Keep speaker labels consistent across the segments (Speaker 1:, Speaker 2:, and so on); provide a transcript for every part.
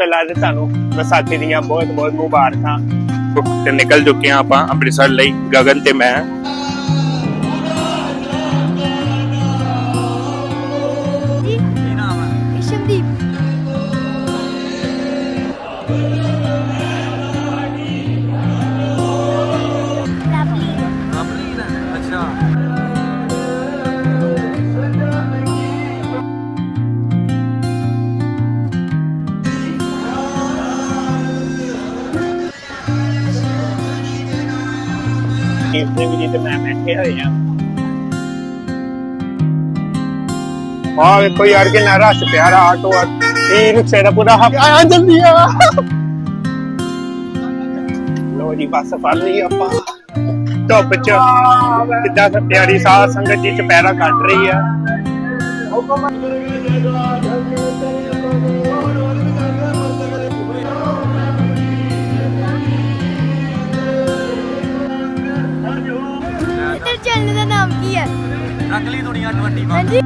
Speaker 1: ਪਹਿਲਾਂ ਤੇ ਤੁਹਾਨੂੰ ਵਿਸਾਖੀ ਦੀਆਂ ਬਹੁਤ ਬਹੁਤ ਮੁਬਾਰਕਾਂ। ਤੇ ਨਿਕਲ ਚੁੱਕੇ ਹਾਂ ਆਪਾਂ ਅੰਮ੍ਰਿਤਸਰ ਲਈ, ਗਗਨ ਤੇ ਮੈਂ। ਇਸ ਦੇ ਵੀ ਤੇ ਮੈਂ ਬੈਠੇ ਹੋਏ ਆ ਆ ਵੇਖੋ ਯਾਰ ਕਿੰਨਾ ਰਸ਼ ਪਿਆਰਾ ਆਟੋ ਆ ਇਹ ਰਿਕਸ਼ੇ ਦਾ ਪੂਰਾ ਹੱਥ ਆ ਜਲਦੀ ਆ ਲੋ ਜੀ ਬੱਸ ਫੜ ਲਈ ਆਪਾਂ ਧੁੱਪ ਚ ਕਿੱਦਾਂ ਸ ਪਿਆਰੀ ਸਾਧ ਸੰਗਤ ਜੀ ਚ ਪੈਰਾ ਕੱਟ ਰਹੀ ਆ
Speaker 2: ਇੱਧਰ ਚੈਨਲ ਦਾ ਨਾਮ ਕੀ ਹੈ?
Speaker 3: ਰੰਗਲੀ ਦੁਨੀਆ 21
Speaker 2: ਹਾਂਜੀ।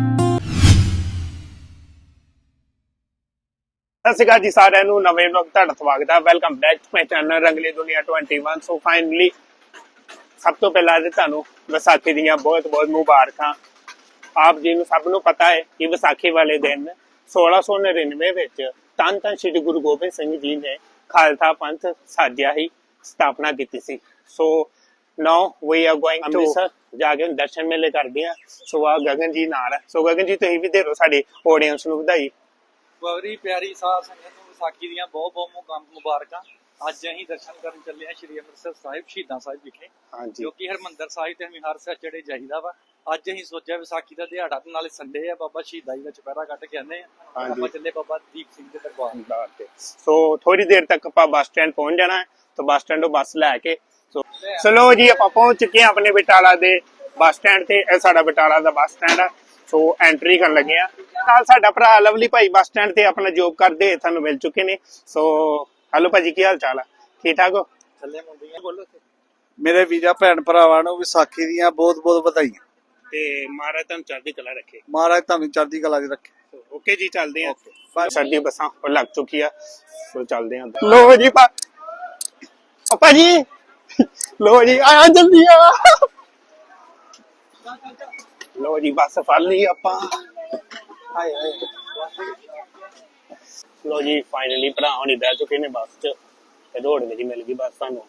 Speaker 1: ਸਤਿ ਸ਼੍ਰੀ ਅਕਾਲ ਜੀ ਸਾਰਿਆਂ ਨੂੰ ਨਵੇਂ ਵਲੌਗ ਤੁਹਾਡਾ ਸਵਾਗਤ ਹੈ। Welcome back to my channel Rangli Duniya 21 so finally ਸਭ ਤੋਂ ਪਹਿਲਾਂ ਤੇ ਤੁਹਾਨੂੰ ਵਿਸਾਖੀ ਦੀਆਂ ਬਹੁਤ ਬਹੁਤ ਮੁਬਾਰਕਾਂ। ਆਪ ਜੀ ਨੂੰ ਸਭ ਨੂੰ ਪਤਾ ਹੈ ਕਿ ਵਿਸਾਖੀ ਵਾਲੇ ਦਿਨ 1699 ਵਿੱਚ ਤਨ ਤਨ ਸ੍ਰੀ ਗੁਰੂ ਗੋਬਿੰਦ ਸਿੰਘ ਜੀ ਨੇ ਖਾਲਸਾ ਪੰਥ ਸਾਜਿਆ ਹੀ ਸਥਾਪਨਾ ਕੀਤੀ ਸੀ। So now we are going to Amritsar ਜਾ ਕੇ ਦਰਸ਼ਨ ਮੇਲੇ ਕਰਦੇ ਆ ਸੋ ਆ ਗਗਨ ਜੀ ਨਾਲ ਸੋ ਗਗਨ ਜੀ ਤੁਸੀਂ ਵੀ ਦੇ ਦਿਓ ਸਾਡੀ ਆਡੀਅנס ਨੂੰ ਵਧਾਈ।
Speaker 3: ਬੜੀ ਪਿਆਰੀ ਸਾਧ ਸੰਗਤ ਨੂੰ ਵਿਸਾਖੀ ਦੀਆਂ ਬਹੁਤ ਬਹੁਤ ਮੁਕੰਮ ਮੁਬਾਰਕਾਂ। ਅੱਜ ਅਸੀਂ ਦਰਸ਼ਨ ਕਰਨ ਚੱਲੇ ਹਾਂ ਸ਼੍ਰੀ ਅੰਮ੍ਰਿਤਸਰ ਸਾਹਿਬ ਸ਼ਹੀਦਾਂ ਸਾਹਿਬ ਵਿਖੇ।
Speaker 1: ਹਾਂਜੀ।
Speaker 3: ਜੋ ਕਿ ਹਰਮੰਦਰ ਸਾਹਿਬ ਤੇ ਹਰ ਸੈਚਰਡੇ ਜਾਈਦਾ ਵਾ। ਅੱਜ ਅਸੀਂ ਸੋਚਿਆ ਵਿਸਾਖੀ ਦਾ ਦਿਹਾੜਾ ਤੇ ਨਾਲੇ ਸੰਡੇ ਆ ਬਾਬਾ ਸ਼ਹੀਦਾਂ ਜੀ ਦਾ ਚੁਪਹਿਰਾ ਕੱਟ ਕੇ ਆਨੇ ਆ। ਆਪਾਂ ਚੱਲੇ ਬਾਬਾ ਦੀਪ ਸਿੰਘ ਦੇ ਦਰਬਾਰ।
Speaker 1: ਤੇ ਸੋ ਥੋੜੀ ਦੇਰ ਤੱਕ ਆਪਾਂ ਬੱਸ ਸਟੈਂਡ ਪਹੁੰਚ ਜਾਣਾ ਹੈ। ਤਾਂ ਬੱਸ ਸਟੈਂਡੋਂ ਬੱਸ ਲੈ ਕੇ ਸੋ ਚਲੋ ਜੀ ਆਪਾਂ ਪਹੁੰਚ ਚੁੱਕੇ ਹਾਂ ਆਪਣੇ ਬਟਾਲਾ ਦੇ ਬੱਸ ਸਟੈਂਡ ਤੇ। ਇਹ ਸਾਡਾ ਬਟਾਲਾ ਦਾ ਬੱਸ ਸਟੈਂਡ ਆ। ਸੋ ਐਂਟਰੀ ਕਰਨ ਲੱਗੇ ਆ ਨਾਲ ਸਾਡਾ ਭਰਾ ਲਵਲੀ ਭਾਈ ਬੱਸ ਸਟੈਂਡ ਤੇ ਆਪਣਾ ਜੋਬ ਕਰਦੇ ਤੁਹਾਨੂੰ ਮਿਲ ਚੁੱਕੇ ਨੇ। ਸੋ ਹੈਲੋ ਭਾਜੀ ਕੀ ਹਾਲ ਚਾਲ ਆ? ਠੀਕ ਠਾਕ ਹੋ?
Speaker 3: ਚੱਲੇ ਮੁੰਡੀਆਂ ਬੋਲੋ
Speaker 4: ਮੇਰੇ ਵੀਰਾ ਭੈਣ ਭਰਾਵਾਂ ਨੂੰ ਵਿਸਾਖੀ ਦੀਆਂ ਬਹੁਤ ਬਹੁਤ ਵਧਾਈਆਂ।
Speaker 1: ਤੇ ਮਹਾਰਾਜ ਤੁਹਾਨੂੰ ਚੜ੍ਹਦੀ ਕਲਾ ਰੱਖੇ।
Speaker 4: ਮਹਾਰਾਜ ਤੁਹਾਨੂੰ ਚੜ੍ਹਦੀ ਕਲਾ 'ਚ ਰੱਖੇ।
Speaker 1: ਓਕੇ ਜੀ ਚੱਲਦੇ ਆ ਸਾਡੀ ਬੱਸਾਂ ਉਹ ਲੱਗ ਚੁੱਕੀ ਆ ਸੋ ਚੱਲਦੇ ਆ ਲੋ ਜੀ ਪਾ ਓ ਭਾਜੀ ਲੋ ਜੀ ਆ ਜਲਦੀ ਆ। ਲੋ ਜੀ ਬੱਸ ਫੜ ਲਈ ਆਪਾਂ। ਹਾਏ ਹਾਏ। ਲੋ ਜੀ ਫਾਈਨਲੀ ਭਰਾ ਹੋਣੀ ਬਹਿ ਚੁੱਕੇ ਨੇ ਬੱਸ 'ਚ। ਤੇ ਰੋਡ ਵਿੱਚ ਮਿਲ ਗਈ ਬੱਸ ਸਾਨੂੰ।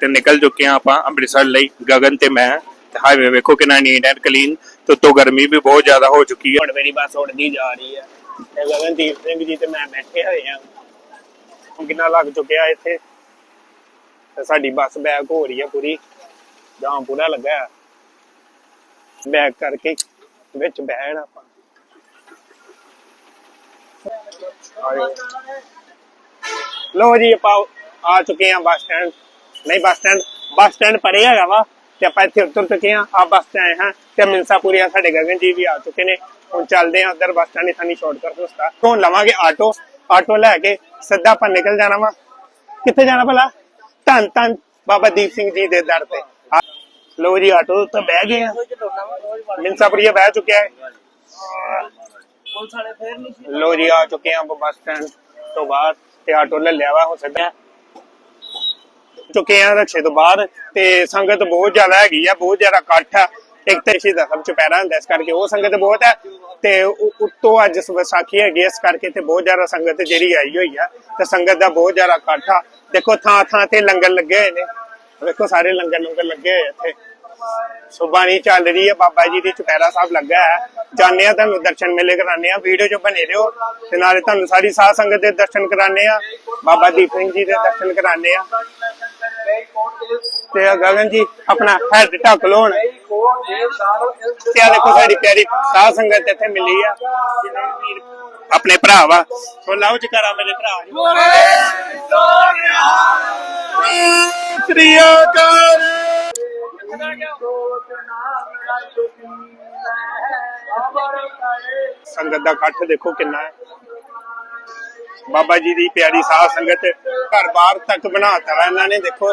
Speaker 1: ਤੇ ਨਿਕਲ ਚੁੱਕੇ ਆ ਆਪਾਂ ਅੰਮ੍ਰਿਤਸਰ ਲਈ ਗਗਨ ਤੇ ਮੈਂ। ਤੇ ਹਾਈਵੇ ਵੇਖੋ ਕਿੰਨਾ ਨੀਟ ਐਂਡ ਕਲੀਨ ਤੇ ਉੱਤੋਂ ਗਰਮੀ ਵੀ ਬਹੁਤ ਜ਼ਿਆਦਾ ਹੋ ਚੁੱਕੀ ਹੈ ਹੁਣ ਮੇਰੀ ਬੱਸ ਉੜਦੀ ਜਾ ਰਹੀ ਹੈ ਤੇ ਗਗਨਦੀਪ ਸਿੰਘ ਜੀ ਤੇ ਮੈਂ ਬੈਠੇ ਹੋਏ ਆ। ਹੁਣ ਕਿੰਨਾ ਲੱਗ ਚੁੱਕਿਆ ਇੱਥੇ? ਤੇ ਸਾਡੀ ਬੱਸ ਬੈਕ ਹੋ ਰਹੀ ਹੈ ਪੂਰੀ। ਜਾਮ ਪੂਰਾ ਲੱਗਾ ਬੈਕ ਕਰਕੇ ਵਿੱਚ ਬਹਿਣ ਆਪਾਂ। ਲੋ ਜੀ, ਆਪਾਂ ਆ ਚੁੱਕੇ ਆ ਬੱਸ ਸਟੈਂਡ ਨਹੀਂ, ਬੱਸ ਸਟੈਂਡ ਬੱਸ ਸਟੈਂਡ ਪਰੇ ਹੈਗਾ ਵਾ, ਤੇ ਆਪਾਂ ਇੱਥੇ ਉਤਰ ਚੁੱਕੇ ਆ। ਆ ਬੱਸ ਤੇ ਆਏ ਹਾਂ, ਤੇ ਮਿਲਸਾਪੁਰੀਆ ਸਾਡੇ ਗਗਨ ਜੀ ਵੀ ਆ ਚੁੱਕੇ ਨੇ। ਹੁਣ ਚੱਲਦੇ ਆ ਉਧਰ, ਬੱਸ ਸਟੈਂਡ ਇਥਾਨੀ ਸ਼ਾਰਟਕਟ ਰਸਤਾ। ਹੁਣ ਲਵਾਂਗੇ ਆਟੋ ਆਟੋ ਲੈ ਕੇ ਸਿੱਧਾ ਆਪਾਂ ਨਿਕਲ ਜਾਣਾ ਵਾ। ਕਿੱਥੇ ਜਾਣਾ ਭਲਾ? ਧੰਨ ਧੰਨ ਬਾਬਾ ਦੀਪ ਸਿੰਘ ਜੀ ਦੇ ਦਰ ਤੇ। ਲੋ ਜੀ ਆਟੋ ਤਾਂ ਬਹਿ ਗਏ ਆ। ਮਿਲਸਾਪੁਰੀਆ ਬਹਿ ਚੁੱਕਿਆ ਹੈ। ਲੋ ਜੀ ਆ ਚੁੱਕੇ ਆ ਬੱਸ ਸਟੈਂਡ ਤੋਂ ਬਾਹਰ ਤੇ ਆਟੋ ਲੈ ਲਿਆ ਵਾ ਹੋ ਸਿੱਧਾ ਚੁੱਕੇ ਆ ਰਕਸ਼ੇ ਤੋਂ ਬਾਹਰ ਤੇ ਸੰਗਤ ਬਹੁਤ ਜ਼ਿਆਦਾ ਹੈਗੀ ਆ ਬਹੁਤ ਜ਼ਿਆਦਾ ਇਕੱਠ ਆ। ਇੱਕ ਤੇ ਸ਼ਹੀਦਾਂ ਸਭ ਚੁਪਹਿਰਾ ਹੁੰਦਾ ਇਸ ਕਰਕੇ ਉਹ ਸੰਗਤ ਬਹੁਤ ਹੈ। ਤੇ ਉੱਤੋਂ ਅੱਜ ਵਿਸਾਖੀ ਹੈਗੀ ਇਸ ਕਰਕੇ ਤੇ ਬਹੁਤ ਜ਼ਿਆਦਾ ਸੰਗਤ ਜਿਹੜੀ ਆਈ ਹੋਈ ਆ, ਤੇ ਸੰਗਤ ਦਾ ਬਹੁਤ ਜ਼ਿਆਦਾ ਇਕੱਠ ਦੇਖੋ ਥਾਂ ਥਾਂ ਤੇ ਲੰਗਰ ਲੱਗੇ ਹੋਏ ਨੇ। ਵੇਖੋ ਸਾਰੇ ਲੰਗਰ ਲੰਗਰ ਲੱਗੇ ਹੋਏ ਆ ਇੱਥੇ। ਸੁਬਾਣੀ ਚੱਲ ਰਹੀ ਹੈ ਬਾਬਾ ਜੀ ਦੀ ਚੁਪਹਿਰਾ ਸਾਹਿਬ ਲੱਗਾ ਹੈ ਜਾਣੇ ਆ ਤੁਹਾਨੂੰ ਦਰਸ਼ਨ ਮੇਲੇ ਕਰਾਣੇ ਆ, ਵੀਡੀਓ 'ਚ ਬਣੇ ਰਹੋ, ਤੇ ਨਾਲੇ ਤੁਹਾਨੂੰ ਸਾਰੀ ਸਾਧ ਸੰਗਤ ਦੇ ਦਰਸ਼ਨ ਕਰਾਣੇ ਆ। ਬਾਬਾ ਦੀਪ ਸਿੰਘ ਜੀ ਦੇ ਦਰਸ਼ਨ ਕਰਾਣੇ ਆ। ਤੇ ਗਗਨ ਜੀ ਆਪਣਾ ਹੈਡ ਢੱਕ ਲਓ ਹੁਣ ਤੇ ਆ ਦੇਖੋ ਸਾਡੀ ਪਿਆਰੀ ਸਾਧ ਸੰਗਤ ਇੱਥੇ ਮਿਲੀ ਆ। ਆਪਣੇ ਭਰਾ ਵਾ। ਸੋ ਲਾਓ ਜਕਰਾ ਮੇਰੇ ਭਰਾ। ਜੀ ਸ੍ਰੀ ਅਕਾਲ। ਸੰਗਤ ਦਾ ਇਕੱਠ ਦੇਖੋ ਕਿੰਨਾ ਹੈ। ਬਾਬਾ ਜੀ ਦੀ ਪਿਆਰੀ ਸਾਧ ਸੰਗਤ ਘਰ ਬਾਹਰ ਤੱਕ ਬਣਾਤਾ ਵਾ, ਇਹਨਾਂ ਨੇ ਦੇਖੋ,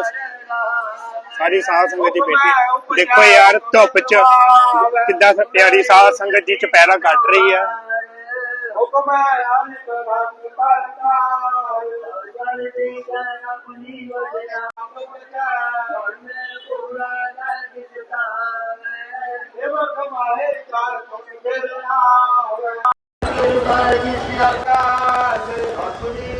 Speaker 1: ਸਾਰੀ ਸਾਧ ਸੰਗਤ ਦੀ ਬੇਟੀ ਦੇਖੋ ਯਾਰ, ਧੁੱਪ ਚ ਕਿੱਦਾਂ ਪਿਆਰੀ ਸਾਧ ਸੰਗਤ ਜੀ ਚੁਪਹਿਰਾ ਕੱਟ ਰਹੀ ਆ।
Speaker 5: ਹੁਕਮ ਅਨਕ ਰੰਗ ਪਰਕਾਰ ਜਨ ਦੀ ਜਨ ਆਪਣੀ ਵਜਨਾ ਆਪਣੇ ਪੂਰਾ ਜਲ ਜਿਤਾਵੇ ਸੇਵਕ ਮਾਰੇ ਚਾਰ ਤੁਮ ਬਿਰ ਆਵੇ ਬਾਜੀ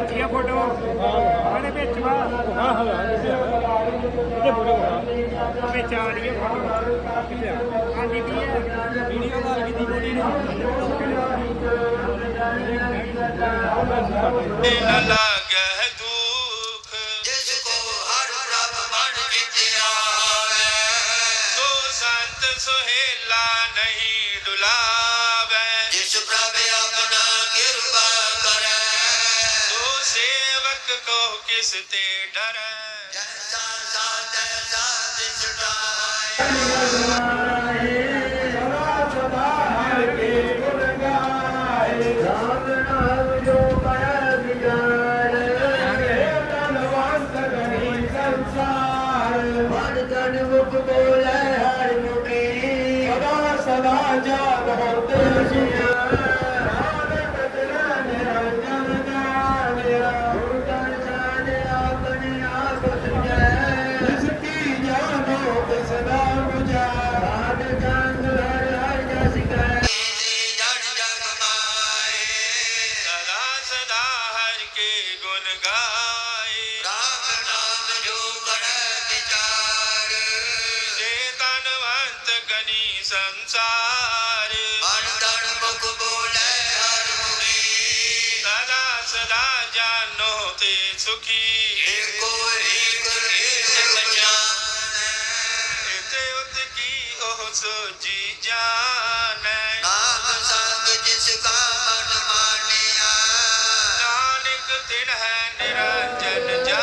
Speaker 1: ਇਹਦੇ ਆ ਫੋਟੋ ਇਹਦੇ ਵਿੱਚ ਵਾ ਹਾਂ ਹਾਂ ਇਹਦੇ ਫੋਟੋ। ਵਿੱਚ ਆ ਰਹੀ ਹੈ ਫੋਟੋ ਕਿੱਥੇ ਆ। ਆਂਦੀ ਵੀ ਹੈ ਵੀਡੀਓ ਕਾਲ ਕੀਤੀ ਬੋਡੀ
Speaker 6: न ਸੇਵਕ ਕੋ ਕਿਸ ਤੇ ਡਰੈ?
Speaker 7: ਜਨਤਾ ਸਾਜੈ ਸਾਧ ਛੁਟਾਏ
Speaker 5: ਸੁਖੀ ਏਕ ਏਕ ਏਕ ਜਾਣੈ ਇਤੇ ਉਤ ਕੀ
Speaker 7: ਉਹ ਸੋ ਜੀ
Speaker 6: ਜਾਣੈ।
Speaker 7: ਨਾਮ ਸੰਗ ਜਿਸ ਕਾ ਮਨ ਮਾਨਿਆ
Speaker 6: ਨਾਨਕ ਤਿਨ ਹੈ ਨਿਰੰਜਨ ਜਾ।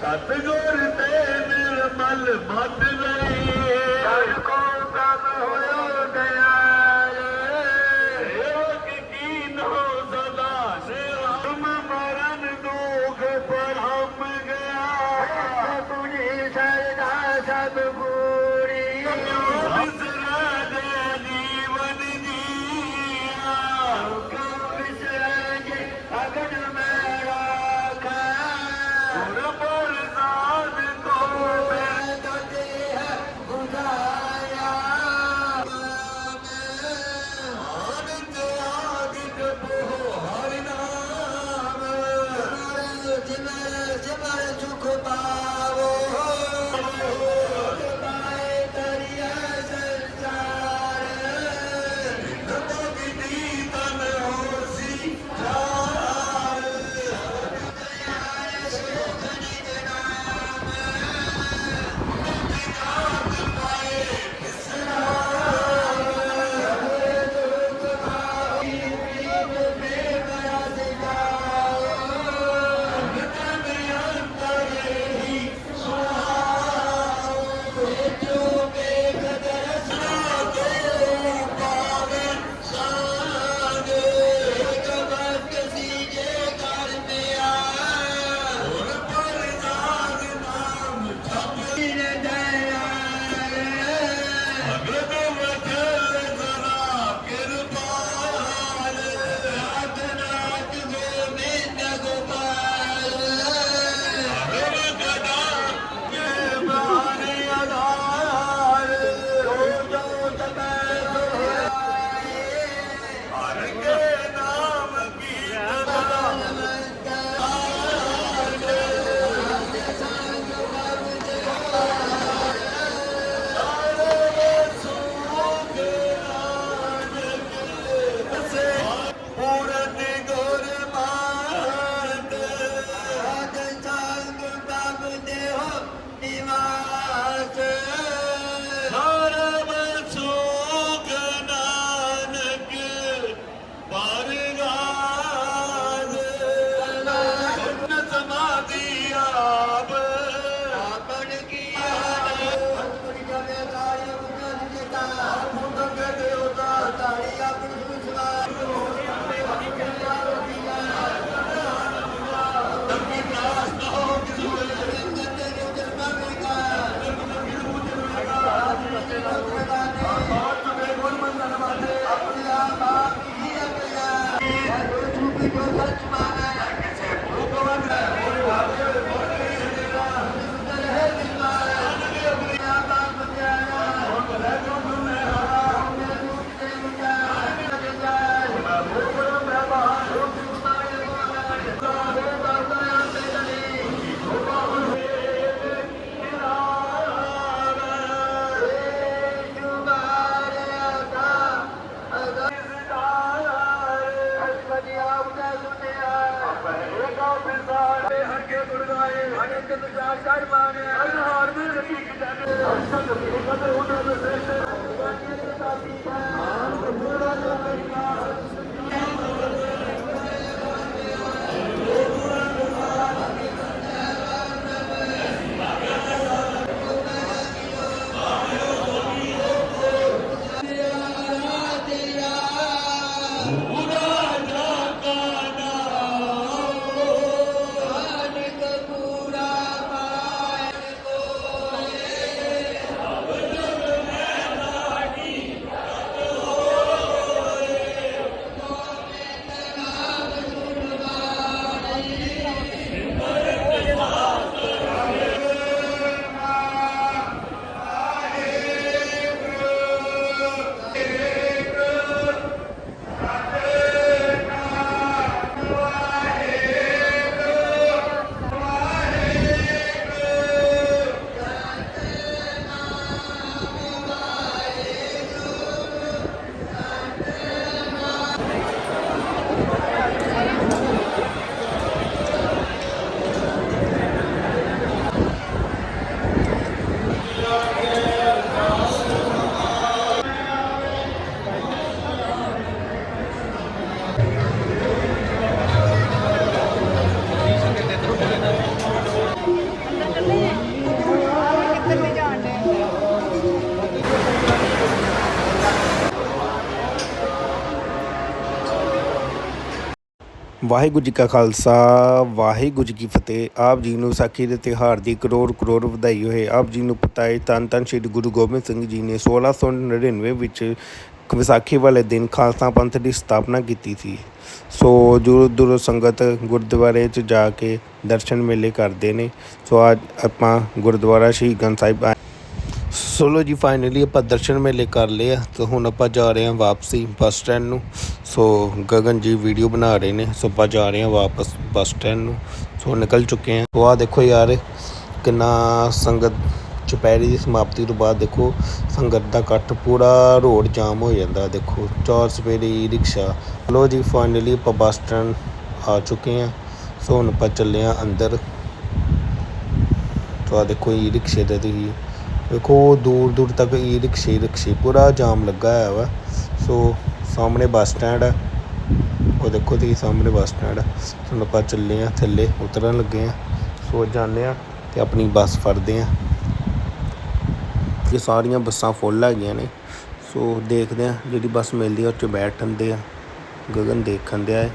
Speaker 5: ਸਤਗੁਰ ਤੇ ਨਿਰਮਲ ਮਤ ਲਈ
Speaker 8: ਵਾਹਿਗੁਰੂ ਜੀ ਕਾ ਖਾਲਸਾ, ਵਾਹਿਗੁਰੂ ਜੀ ਕੀ ਫਤਿਹ। ਆਪ ਜੀ ਨੂੰ ਵਿਸਾਖੀ ਦੇ ਤਿਉਹਾਰ ਦੀ ਕਰੋੜ ਕਰੋੜ ਵਧਾਈ ਹੋਏ। ਆਪ ਜੀ ਨੂੰ ਪਤਾ ਹੈ ਧੰਨ ਧੰਨ ਸ੍ਰੀ ਗੁਰੂ ਗੋਬਿੰਦ ਸਿੰਘ ਜੀ ਨੇ 1699 ਵਿੱਚ ਵਿਸਾਖੀ ਵਾਲੇ ਦਿਨ ਖਾਲਸਾ ਪੰਥ ਦੀ ਸਥਾਪਨਾ ਕੀਤੀ ਸੀ। ਸੋ ਦੂਰੋਂ ਦੂਰੋਂ ਸੰਗਤ ਗੁਰਦੁਆਰੇ 'ਚ ਜਾ ਕੇ ਦਰਸ਼ਨ ਮੇਲੇ ਕਰਦੇ ਨੇ। ਸੋ ਅੱਜ ਆਪਾਂ ਗੁਰਦੁਆਰਾ ਸ਼ਹੀਦਗੰਜ ਸਾਹਿਬ ਆਏ ਸੋਲੋ ਜੀ ਫਾਈਨਲੀ ਆਪਾਂ ਦਰਸ਼ਨ ਮੇਲੇ ਕਰ ਲਏ ਆ। ਤੇ ਹੁਣ ਆਪਾਂ ਜਾ ਰਹੇ ਹਾਂ ਵਾਪਸੀ ਬੱਸ ਸਟੈਂਡ ਨੂੰ। ਸੋ ਗਗਨ ਜੀ ਵੀਡੀਓ ਬਣਾ ਰਹੇ ਨੇ। ਸੋ ਆਪਾਂ ਜਾ ਰਹੇ ਹਾਂ ਵਾਪਸ ਬੱਸ ਸਟੈਂਡ ਨੂੰ। ਸੋ ਨਿਕਲ ਚੁੱਕੇ ਹਾਂ। ਸੋ ਆ ਦੇਖੋ ਯਾਰ, ਕਿੰਨਾ ਸੰਗਤ, ਚੁਪਹਿਰੇ ਦੀ ਸਮਾਪਤੀ ਤੋਂ ਬਾਅਦ ਦੇਖੋ, ਸੰਗਤ ਦਾ ਇਕੱਠ ਪੂਰਾ ਰੋਡ ਜਾਮ ਹੋ ਜਾਂਦਾ। ਦੇਖੋ, ਚਾਰ ਸਪੇਰੇ ਈ ਰਿਕਸ਼ਾ। ਲੋ ਜੀ ਫਾਈਨਲੀ ਆਪਾਂ ਬੱਸ ਸਟੈਂਡ ਆ ਚੁੱਕੇ ਹਾਂ। ਸੋ ਹੁਣ ਆਪਾਂ ਚੱਲੇ ਹਾਂ ਅੰਦਰ। ਸੋ ਦੇਖੋ ਈ ਰਿਕਸ਼ੇ ਦੇ ਤੁਸੀਂ ਵੇਖੋ ਦੂਰ ਦੂਰ ਤੱਕ ਈ ਰਿਕਸ਼ੇ ਰਿਕਸ਼ੇ, ਪੂਰਾ ਜਾਮ ਲੱਗਾ ਹੋਇਆ ਵਾ। ਸੋ, ਸਾਹਮਣੇ ਬੱਸ ਸਟੈਂਡ ਆ। ਉਹ ਦੇਖੋ ਤੁਸੀਂ ਸਾਹਮਣੇ ਬੱਸ ਸਟੈਂਡ ਹੈ ਹੁਣ ਆਪਾਂ ਚੱਲੇ ਆ, ਥੱਲੇ ਉਤਰਨ ਲੱਗੇ ਆ। ਸੋ, ਜਾਂਦੇ ਆ ਤੇ ਆਪਣੀ ਬੱਸ ਫੜਦੇ ਆ। ਇਹ ਸਾਰੀਆਂ ਬੱਸਾਂ ਫੁੱਲ ਹੈਗੀਆਂ ਨੇ। ਸੋ, ਦੇਖਦੇ ਆ ਜਿਹੜੀ ਬੱਸ ਮਿਲਦੀ ਆ, ਉਹ 'ਚ ਬੈਠਣਦੇ ਆ, ਗਗਨ ਦੇਖਣ ਦਿਆ ਹੈ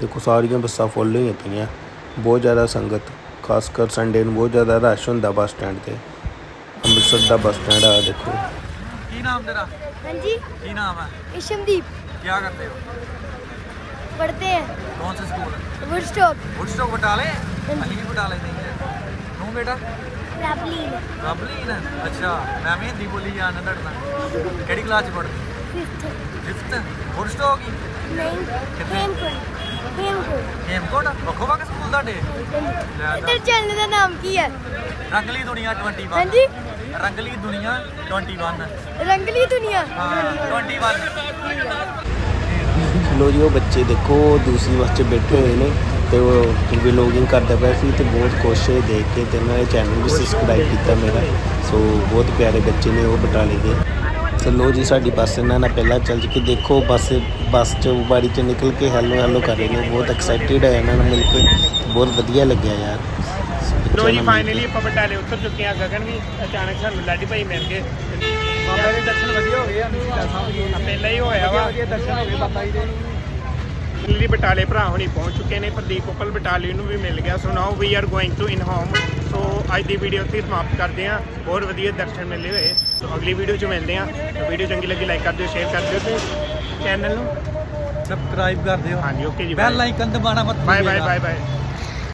Speaker 8: ਦੇਖੋ, ਸਾਰੀਆਂ ਬੱਸਾਂ ਫੁੱਲ ਹੋਈਆਂ ਪਈਆਂ। ਬਹੁਤ ਜ਼ਿਆਦਾ ਸੰਗਤ ਖਾਸ ਕਰ ਸੰਡੇ ਨੂੰ ਬਹੁਤ ਜ਼ਿਆਦਾ ਰਸ਼ ਹੁੰਦਾ ਬੱਸ ਸਟੈਂਡ ਤੇ। ਅੰਮ੍ਰਿਤਸਰ ਦਾ ਬੱਸ ਸਟੈਂਡ ਆ ਦੇਖੋ।
Speaker 3: ਕੀ ਨਾਮ ਤੇਰਾ?
Speaker 2: ਹਾਂਜੀ।
Speaker 3: ਕੀ ਨਾਮ ਹੈ?
Speaker 2: ਇਸ਼ਮਦੀਪ।
Speaker 3: ਕੀ ਕਰਦੇ ਹੋ?
Speaker 2: पढ़ते हैं
Speaker 3: ਕੌਣ ਸੇ ਸਕੂਲ?
Speaker 2: वुड स्टॉक
Speaker 3: ਵੁੱਡਸਟੋਕ ਬਟਾਲੇ ਅਲੀ ਬਟਾਲੇ ਨਹੀਂ ਹੈ ਤੂੰ ਬੇਟਾ?
Speaker 2: रैपलिन
Speaker 3: ਰਬਲੀਨ? ਅੱਛਾ ਮੈਂ ਵੀ ਹਿੰਦੀ ਬੋਲੀ ਜਾਂ ਨਦੜਨਾ ਕਿਹੜੀ ਕਲਾਸ ਚ ਪੜ੍ਹਦੀ?
Speaker 2: फिफ्थ
Speaker 3: ਫਿਫਥ ਵੁੱਡਸਟੋਕ ਹੀ?
Speaker 2: नहीं हेमकुंड हेमकुंड
Speaker 3: ਹੇਮਕੋਟ। ਵੱਖੋ ਵੱਖ ਸਕੂਲ ਤੁਹਾਡੇ? ਲੈ
Speaker 2: ਇੱਧਰ ਦੱਸ। ਚੈਨਲ ਦਾ ਨਾਮ ਕੀ ਹੈ?
Speaker 3: ਰੰਗਲੀ ਦੁਨੀਆ 21
Speaker 2: ਹਾਂਜੀ।
Speaker 3: ਰੰਗਲੀ ਦੁਨੀਆ 21
Speaker 2: ਰੰਗਲੀ
Speaker 3: ਦੁਨੀਆ। 21
Speaker 8: ਲੋ ਜੀ ਉਹ ਬੱਚੇ ਦੇਖੋ ਦੂਸਰੀ ਬੱਸ 'ਚ ਬੈਠੇ ਹੋਏ ਨੇ ਤੇ ਉਹ ਵਲੋਗਿੰਗ ਕਰਦਾ ਪਿਆ ਸੀ ਤੇ ਬਹੁਤ ਖੁਸ਼ ਹੋਏ ਦੇਖ ਕੇ ਤੇ ਇਹਨਾਂ ਚੈਨਲ ਵੀ ਸਬਸਕ੍ਰਾਈਬ ਕੀਤਾ ਮੇਰਾ। ਸੋ ਬਹੁਤ ਪਿਆਰੇ ਬੱਚੇ ਨੇ ਉਹ ਬਟਾਲੇ ਦੇ। ਤੇ ਲੋ ਜੀ ਸਾਡੀ ਬੱਸ ਇਹਨਾਂ ਨਾਲ ਪਹਿਲਾਂ ਚੱਲ ਕੇ ਦੇਖੋ ਬੱਸ ਬੱਸ 'ਚ ਬਾੜੀ 'ਚ ਨਿਕਲ ਕੇ ਹੈਲੋ ਹੈਲੋ ਕਰ ਰਹੇ ਨੇ। ਬਹੁਤ ਐਕਸਾਈਟਿਡ ਹੈ ਇਹਨਾਂ ਨੂੰ ਮਿਲ ਕੇ। ਬਹੁਤ ਵਧੀਆ ਲੱਗਿਆ ਯਾਰ।
Speaker 1: ਲੋ ਜੀ ਫਾਈਨਲੀ ਆਪਾਂ ਬਟਾਲੇ ਉਤਰ ਚੁੱਕੇ ਆ ਗਗਨ ਵੀ ਅਚਾਨਕ ਸਾਨੂੰ ਲਾਡੀ ਭਾਈ ਮਿਲ ਗਏ।
Speaker 3: ਬਾਬਾ ਦੇ ਦਰਸ਼ਨ ਵਧੀਆ ਹੋ ਗਏ ਆ
Speaker 1: ਪਹਿਲਾਂ ਹੀ? ਹੋਇਆ ਵਾ।
Speaker 3: ਵਧੀਆ ਦਰਸ਼ਨ ਹੋ ਗਏ ਬਾਬਾ ਜੀ ਦੇ।
Speaker 1: ਦਿੱਲੀ ਬਟਾਲੇ ਭਰਾ ਹੁਣੀ ਪਹੁੰਚ ਚੁੱਕੇ ਨੇ ਪ੍ਰਦੀਪ ਉਪਲ ਬਟਾਲੇ ਨੂੰ ਵੀ ਮਿਲ ਗਿਆ। So now we are going to in home so ਅੱਜ ਦੀ ਵੀਡੀਓ ਇੱਥੇ ਸਮਾਪਤ ਕਰਦੇ ਹਾਂ। ਬਹੁਤ ਵਧੀਆ ਦਰਸ਼ਨ ਮਿਲੇ ਹੋਏ। ਸੋ ਅਗਲੀ ਵੀਡੀਓ 'ਚ ਮਿਲਦੇ ਹਾਂ। ਵੀਡੀਓ ਚੰਗੀ ਲੱਗੀ ਲਾਈਕ ਕਰ ਦਿਓ ਸ਼ੇਅਰ ਕਰ ਦਿਓ ਤੇ ਚੈਨਲ ਨੂੰ
Speaker 3: ਸਬਸਕ੍ਰਾਈਬ ਕਰ ਦਿਓ।
Speaker 1: ਹਾਂਜੀ ਓਕੇ ਜੀ
Speaker 3: ਬੈਲ ਆਈਕਨ ਦਬਾਉਣਾ ਮਤ
Speaker 1: ਬਾਏ ਬਾਏ। Bye bye